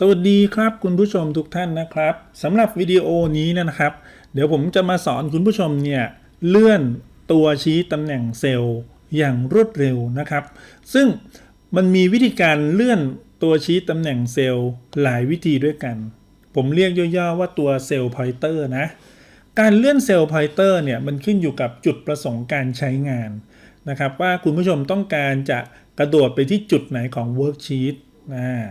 สวัสดีครับคุณผู้ชมทุกท่านนะครับสำหรับวิดีโอนี้นะครับ เดี๋ยวผมจะมาสอนคุณผู้ชมเนี่ยเลื่อนตัวชี้ตำแหน่งเซลล์อย่างรวดเร็วนะครับ ซึ่งมันมีวิธีการเลื่อนตัวชี้ตำแหน่งเซลล์หลายวิธีด้วยกัน ผมเรียกย่อๆว่าตัวเซลล์พอยเตอร์นะ การเลื่อนเซลล์พอยเตอร์เนี่ยมันขึ้นอยู่กับจุดประสงค์การใช้งานนะครับ ว่าคุณผู้ชมต้องการจะกระโดดไปที่จุดไหนของ Worksheet อ่า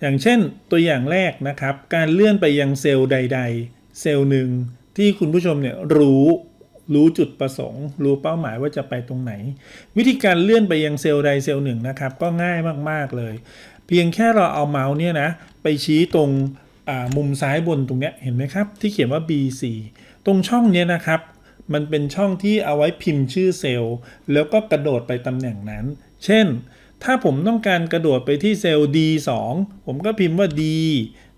อย่างเช่นตัวอย่างแรกนะครับ การเลื่อนไปยังเซลล์ใด ๆ เซลล์หนึ่งที่คุณผู้ชมเนี่ยรู้รู้จุดประสงค์ รู้เป้าหมายว่าจะไปตรงไหน วิธีการเลื่อนไปยังเซลล์ใดเซลล์หนึ่งนะครับ ก็ง่ายมากๆเลย เพียงแค่เราเอาเมาส์เนี่ยนะไปชี้ตรงมุมซ้ายบนตรงเนี้ยเห็นไหมครับ ที่เขียนว่า B4 ตรงช่องเนี้ยนะครับ มันเป็นช่องที่เอาไว้พิมพ์ชื่อเซลล์ แล้วก็กระโดดไปตำแหน่งนั้น เช่น ถ้าผมต้องการกระโดดไปที่เซลล์ D2 ผมก็พิมพ์ว่า D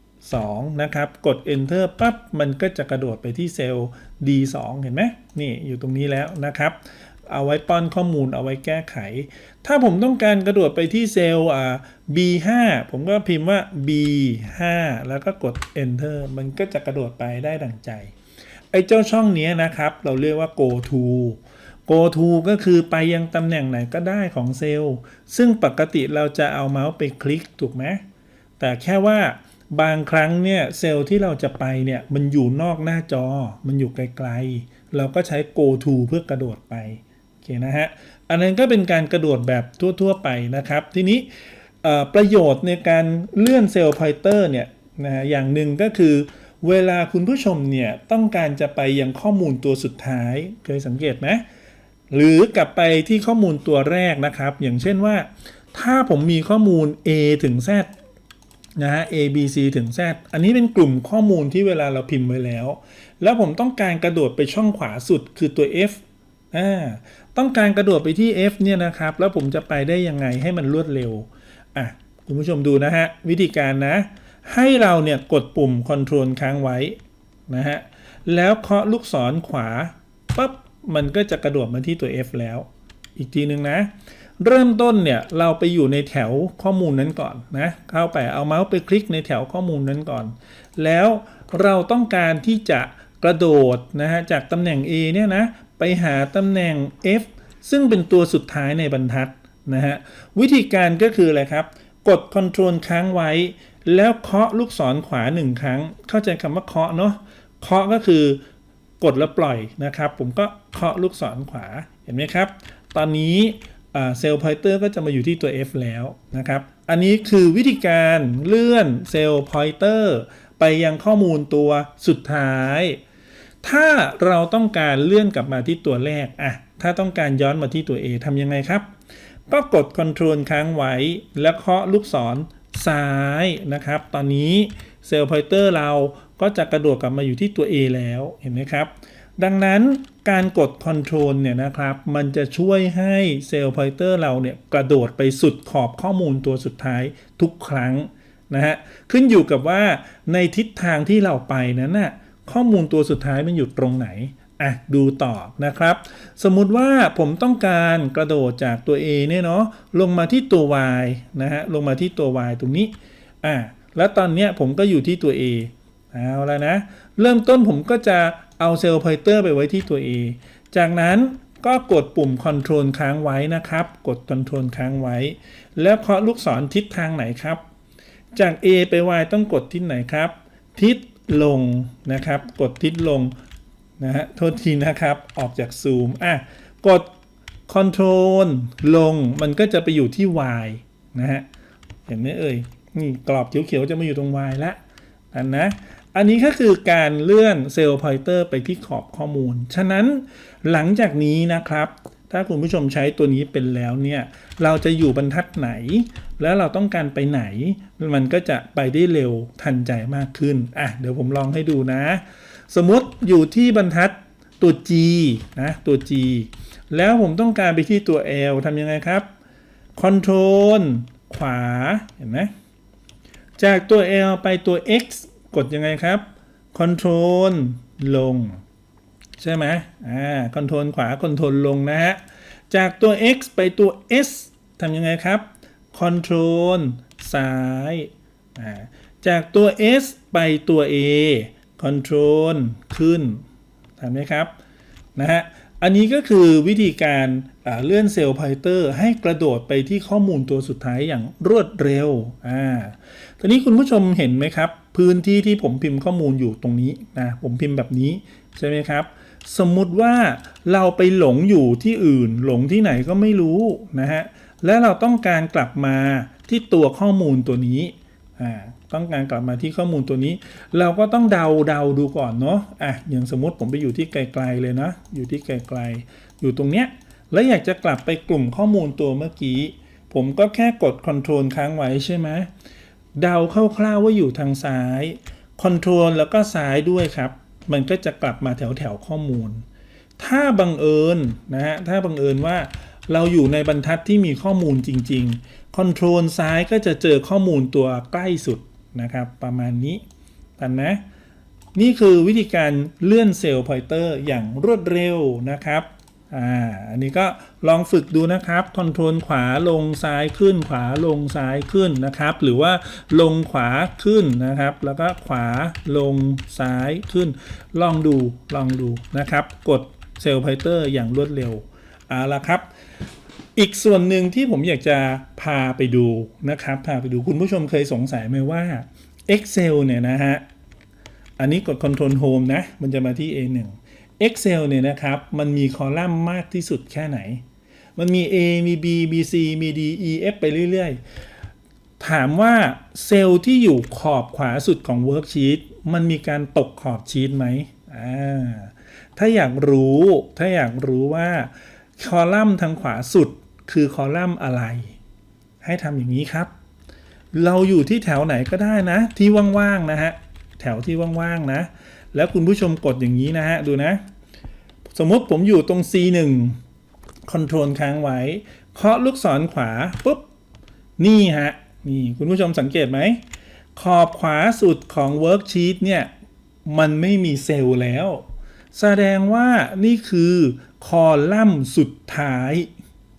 2นะครับ กด enter ปั๊บ มันก็จะกระโดดไปที่เซลล์ D2 เห็นไหมนี่อยู่ตรงนี้แล้วนะครับ เอาไว้ป้อนข้อมูลเอาไว้แก้ไข ถ้าผมต้องการกระโดดไปที่เซลล์ B5 ผมก็พิมพ์ว่า B5 แล้วก็กด enter มันก็จะกระโดดไปได้ดังใจ ไอ้เจ้าช่องนี้นะครับ เราเรียกว่า go to go to ก็คือไปยังตำแหน่งไหนก็ได้ของเซลล์ ซึ่งปกติเราจะเอาเมาส์ไปคลิกถูกไหมแต่แค่ว่าบางครั้งเนี่ยเซลล์ที่เราจะไปเนี่ยมันอยู่นอกหน้าจอ มันอยู่ไกลๆ เราก็ใช้ go to เพื่อกระโดดไปโอเคนะฮะ อันนั้นก็เป็นการกระโดดแบบทั่วๆไปนะครับ ทีนี้ประโยชน์ในการเลื่อนเซลล์พอยเตอร์เนี่ยนะฮะอย่างหนึ่งก็คือเวลาคุณผู้ชมเนี่ยต้องการจะไปยังข้อมูลตัวสุดท้ายเคยสังเกตไหม หรือกลับไปที่ข้อมูลตัวแรกนะครับ อย่างเช่นว่า ถ้าผมมีข้อมูล A ถึง Z นะฮะ A B C ถึง Z อันนี้เป็นกลุ่มข้อมูลที่เวลาเราพิมพ์ไว้แล้ว แล้วผมต้องการกระโดดไปช่องขวาสุดคือตัว F อ่าต้องการกระโดดไปที่ F เนี่ยนะครับ แล้วผมจะไปได้ยังไงให้มันรวดเร็วอะคุณผู้ชมดูนะฮะ วิธีการนะ ให้เราเนี่ยกดปุ่ม Ctrl ค้างไว้นะฮะแล้วเคาะลูกศรขวาปั๊บ มันก็จะกระโดดมาที่ตัว F แล้ว อีกทีหนึ่งนะ เริ่มต้นเนี่ยเราไปอยู่ในแถวข้อมูลนั้นก่อนนะเข้าไปเอาเมาส์ไปคลิกในแถวข้อมูลนั้นก่อน แล้วเราต้องการที่จะกระโดดนะฮะจากตำแหน่ง A เนี่ยนะไปหาตำแหน่ง F ซึ่งเป็นตัวสุดท้ายในบรรทัดนะฮะวิธีการก็คืออะไรครับ กด Ctrl ค้างไว้ แล้วเคาะลูกศรขวาหนึ่งครั้ง เข้าใจคำว่าเคาะเนาะเคาะก็คือ กดแล้วปล่อยนะครับ ผมก็เคาะลูกศรขวาเห็นไหมครับ ตอนนี้เซลล์พอยเตอร์ก็จะมาอยู่ที่ตัว F แล้วนะครับ อันนี้คือวิธีการเลื่อนเซลล์พอยเตอร์ไปยังข้อมูลตัวสุดท้าย ถ้าเราต้องการเลื่อนกลับมาที่ตัวแรกอะถ้าต้องการย้อนมาที่ตัว A ทำยังไงครับ ก็กด Ctrl ค้างไว้ แล้วเคาะลูกศรซ้ายนะครับ ตอนนี้เซลล์พอยเตอร์เรา ก็จะกระโดดกลับมาอยู่ที่ตัว A แล้วเห็นไหมครับ ดังนั้นการกด control เนี่ยนะครับ มันจะช่วยให้เซลล์พอยเตอร์เราเนี่ยกระโดดไปสุดขอบข้อมูลตัวสุดท้ายทุกครั้งนะฮะขึ้นอยู่กับว่าในทิศทางที่เราไปนั้นน่ะข้อมูลตัวสุดท้ายมันอยู่ตรงไหนอะดูต่อนะครับ สมมุติว่าผมต้องการกระโดดจากตัว A เนี่ยเนาะลงมาที่ตัว Y นะฮะลงมาที่ตัว Y ตรงนี้อะแล้วตอนเนี้ยผมก็อยู่ที่ตัว A เอาแล้วนะ เริ่มต้นผมก็จะเอาเซลล์พอยเตอร์ไปไว้ที่ตัว A จากนั้นก็กดปุ่ม Ctrl ค้างไว้นะครับ กด Ctrl ค้างไว้ แล้วเคาะลูกศรทิศทางไหนครับ จาก A ไป Y ต้องกดทิศไหนครับ ทิศลงนะครับ กดทิศลงนะฮะโทษทีนะครับ ออกจากซูมอะกด Ctrl ลงมันก็จะไปอยู่ที่ Y นะฮะเห็นไหมเอ่ยนี่กรอบเขียวๆจะมาอยู่ตรง Y ละอันนะ อันนี้ก็คือการเลื่อนเซลล์พอยเตอร์ไปที่ขอบข้อมูล ฉะนั้นหลังจากนี้นะครับ ถ้าคุณผู้ชมใช้ตัวนี้เป็นแล้วเนี่ยเราจะอยู่บรรทัดไหน แล้วเราต้องการไปไหน มันก็จะไปได้เร็วทันใจมากขึ้นอะเดี๋ยวผมลองให้ดูนะ สมมติอยู่ที่บรรทัดตัว G นะตัว G แล้วผมต้องการไปที่ตัว L ทำยังไงครับ Ctrl ขวาเห็นไหมจากตัว L ไปตัว X กดยังไงครับ Control ลง ใช่ไหมอ่า Control ขวา Control ลงนะฮะ จากตัว X ไปตัว S ทำยังไงครับ Control ซ้ายอ่าจากตัว S ไปตัว A Control ขึ้นทำไหมครับนะฮะอันนี้ก็คือวิธีการเลื่อนเซลล์พอยเตอร์ให้กระโดดไปที่ข้อมูลตัวสุดท้ายอย่างรวดเร็วอ่าทีนี้คุณผู้ชมเห็นไหมครับ พื้นที่ที่ผมพิมพ์ข้อมูลอยู่ตรงนี้นะผมพิมพ์แบบนี้ใช่ไหมครับ สมมุติว่าเราไปหลงอยู่ที่อื่น หลงที่ไหนก็ไม่รู้นะฮะและเราต้องการกลับมาที่ตัวข้อมูลตัวนี้อ่าต้องการกลับมาที่ข้อมูลตัวนี้ เราก็ต้องเดาเดาดูก่อนเนาะอะอย่างสมมติผมไปอยู่ที่ไกลๆเลยนะ อยู่ที่ไกลๆ อยู่ตรงเนี้ยแล้วอยากจะกลับไปกลุ่มข้อมูลตัวเมื่อกี้ ผมก็แค่กด Ctrl ค้างไว้ใช่ไหม เดาคร่าวๆว่าอยู่ทางซ้าย Ctrl แล้วก็ซ้ายด้วยครับ มันก็จะกลับมาแถวแถวๆข้อมูล ถ้าบังเอิญนะฮะ ถ้าบังเอิญว่าเราอยู่ในบรรทัดที่มีข้อมูลจริงๆคอนโทรลซ้ายก็จะเจอข้อมูลตัวใกล้สุดนะครับ ประมาณนี้ตันนะ นี่คือวิธีการเลื่อนเซลล์พอยเตอร์อย่างรวดเร็วนะครับ อ่าอันนี้ก็ลองฝึกดูนะครับคอนโทรลขวาลงซ้ายขึ้นขวาลงซ้ายขึ้นนะครับ หรือว่าลงขวาขึ้นนะครับ แล้วก็ขวาลงซ้ายขึ้น ลองดูลองดูนะครับ กดเซลล์พอยเตอร์อย่างรวดเร็วเอาละครับ อีกส่วนหนึ่งที่ผมอยากจะพาไปดูนะครับ พาไปดูคุณผู้ชมเคยสงสัยไหมว่า Excel เนี่ยนะฮะ อันนี้กด Ctrl Home นะ มันจะมาที่ A1 Excel เนี่ยนะครับมันมีคอลัมน์มากที่สุดแค่ไหน มันมี A มี B มี C มี D E F ไปเรื่อยๆ ถามว่าเซลล์ที่อยู่ขอบขวาสุดของ Worksheet มันมีการตกขอบชีตไหมอ่าถ้าอยากรู้ถ้าอยากรู้ว่าคอลัมน์ทางขวาสุดคือคอลัมน์อะไร ให้ทำอย่างนี้ครับ เราอยู่ที่แถวไหนก็ได้นะ ที่ว่างๆนะฮะแถวที่ว่างๆนะ แล้วคุณผู้ชมกดอย่างนี้นะฮะ ดูนะ สมมติผมอยู่ตรง C1 คอนโทรลค้างไว้ เคาะลูกศรขวา ปุ๊บ นี่ฮะ นี่คุณผู้ชมสังเกตไหม ขอบขวาสุดของ Worksheet เนี่ย มันไม่มีเซลล์แล้ว แสดงว่านี่คือคอลัมน์สุดท้าย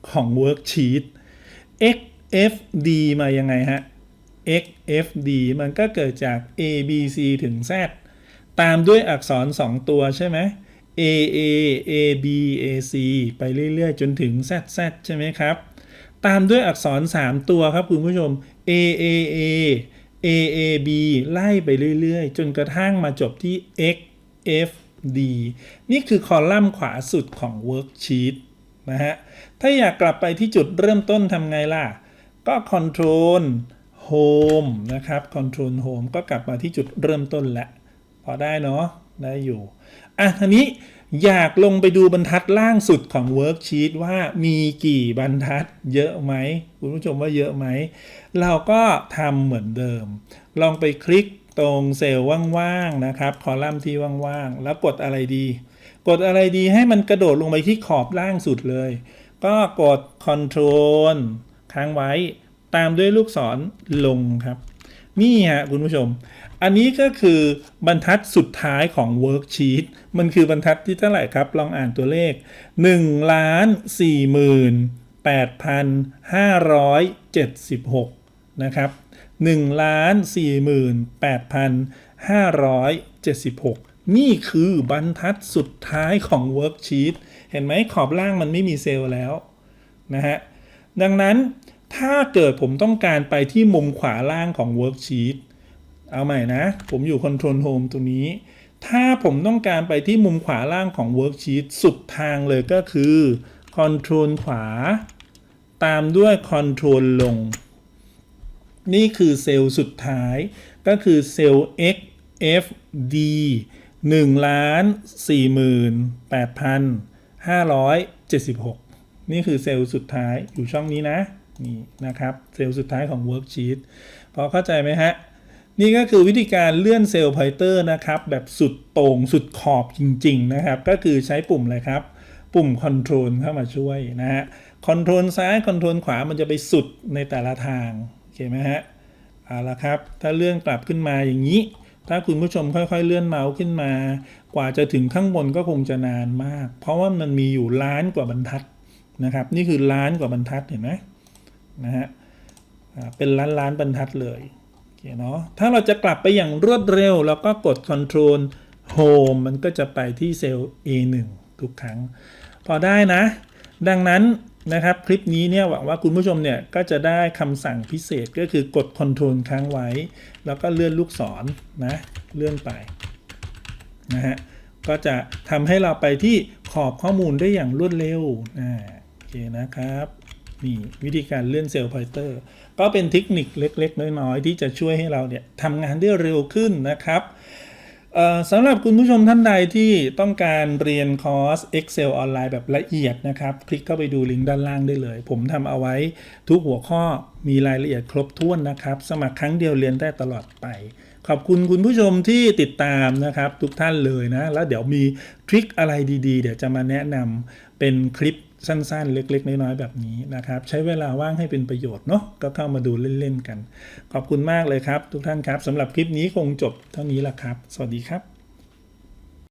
ของ Worksheet XFD มายังไงฮะ XFD มันก็เกิดจาก A B C ถึง Z ตามด้วยอักษร 2 ตัวใช่ไหม A A A B A C ไปเรื่อยๆ จนถึง Z Z ใช่ไหมครับ ตามด้วยอักษร 3 ตัวครับคุณผู้ชม A A A A A B ไล่ไปเรื่อยๆ จนกระทั่งมาจบที่ X F D นี่คือคอลัมน์ขวาสุดของ Worksheet นะฮะ ถ้าอยากกลับไปที่จุดเริ่มต้นทำไงล่ะ ก็ Control Home นะครับ Control Home ก็กลับมาที่จุดเริ่มต้นแหละ อได้เนาะได้อยู่อะทีนี้อยากลงไปดูบรรทัดล่างสุดของ Worksheet ว่ามีกี่บรรทัดเยอะไหมคุณผู้ชมว่าเยอะไหม เราก็ทำเหมือนเดิม ลองไปคลิกตรงเซลล์ว่างๆนะครับ คอลัมน์ที่ว่างๆ แล้วกดอะไรดี กดอะไรดีให้มันกระโดดลงไปที่ขอบล่างสุดเลย ก็กด Control ค้างไว้ตามด้วยลูกศรลงครับ นี่ฮะคุณผู้ชม อันนี้ก็คือบรรทัดสุดท้ายของ Worksheet มันคือบรรทัดที่เท่าไหร่ครับ ลองอ่านตัวเลข1ล้าน4หมื่น8,576 นะครับ1ล้าน4หมื่น8,576 นี่คือบรรทัดสุดท้ายของ Worksheet เห็นไหมขอบล่างมันไม่มีเซลล์แล้วนะฮะ ดังนั้นถ้าเกิดผมต้องการไปที่มุมขวาล่างของ Worksheet เอาใหม่นะ ผมอยู่ Control Home ตรงนี้ ถ้าผมต้องการไปที่มุมขวาล่างของ Worksheet สุดทางเลยก็คือ Control ขวา ตามด้วย Control ลง นี่คือเซลล์สุดท้ายก็คือเซลล์ XFD 1ล้าน48,576 นี่คือเซลล์สุดท้ายอยู่ช่องนี้นะ นี่นะครับ เซลล์สุดท้ายของ Worksheet พอเข้าใจไหมฮะ นี่ก็คือวิธีการเลื่อนเซลล์พอยเตอร์นะครับ แบบสุดโต่งสุดขอบจริง ๆ นะครับ ก็คือใช้ปุ่มอะไรครับ ปุ่ม Control เข้ามาช่วยนะฮะ Control ซ้าย Control ขวามันจะไปสุดในแต่ละทางโอเคไหมฮะเอาละครับ ถ้าเลื่อนกลับขึ้นมาอย่างนี้ ถ้าคุณผู้ชมค่อยๆเลื่อนเมาส์ขึ้นมา กว่าจะถึงข้างบนก็คงจะนานมาก เพราะว่ามันมีอยู่ล้านกว่าบรรทัดนะครับ นี่คือล้านกว่าบรรทัดเห็นไหมนะฮะเป็นล้านล้านบรรทัดเลย เคเนาะถ้าเราจะกลับไปอย่างรวดเร็ว แล้วก็กด Ctrl Home มันก็จะไปที่เซลล์ A1 ทุกครั้ง พอได้นะ ดังนั้นนะครับคลิปนี้เนี่ยหวังว่าคุณผู้ชมเนี่ยก็จะได้คำสั่งพิเศษก็คือกด Ctrl ค้างไว้ แล้วก็เลื่อนลูกศรนะเลื่อนไปนะฮะก็จะทำให้เราไปที่ขอบข้อมูลได้อย่างรวดเร็วอ่าโอเคนะครับ นี่วิธีการเลื่อนเซลล์พอยเตอร์ ก็เป็นเทคนิคเล็ก ๆ น้อย ๆ ที่จะช่วยให้เราเนี่ยทำงานได้เร็วขึ้นนะครับสำหรับคุณผู้ชมท่านใดที่ต้องการเรียนคอร์ส Excel ออนไลน์แบบละเอียดนะครับ คลิกเข้าไปดูลิงก์ด้านล่างได้เลย ผมทำเอาไว้ทุกหัวข้อมีรายละเอียดครบถ้วนนะครับ สมัครครั้งเดียวเรียนได้ตลอดไป ขอบคุณคุณผู้ชมที่ติดตามนะครับ ทุกท่านเลยนะ แล้วเดี๋ยวมีทริคอะไรดีๆ เดี๋ยวจะมาแนะนำเป็นคลิป สั้นๆ เล็ก ๆ น้อยๆ แบบนี้นะครับ ใช้เวลาว่างให้เป็นประโยชน์เนาะก็เข้ามาดูเล่น ๆ กัน ขอบคุณมากเลยครับ ทุกท่านครับสำหรับคลิปนี้คงจบเท่านี้ละครับ สวัสดีครับ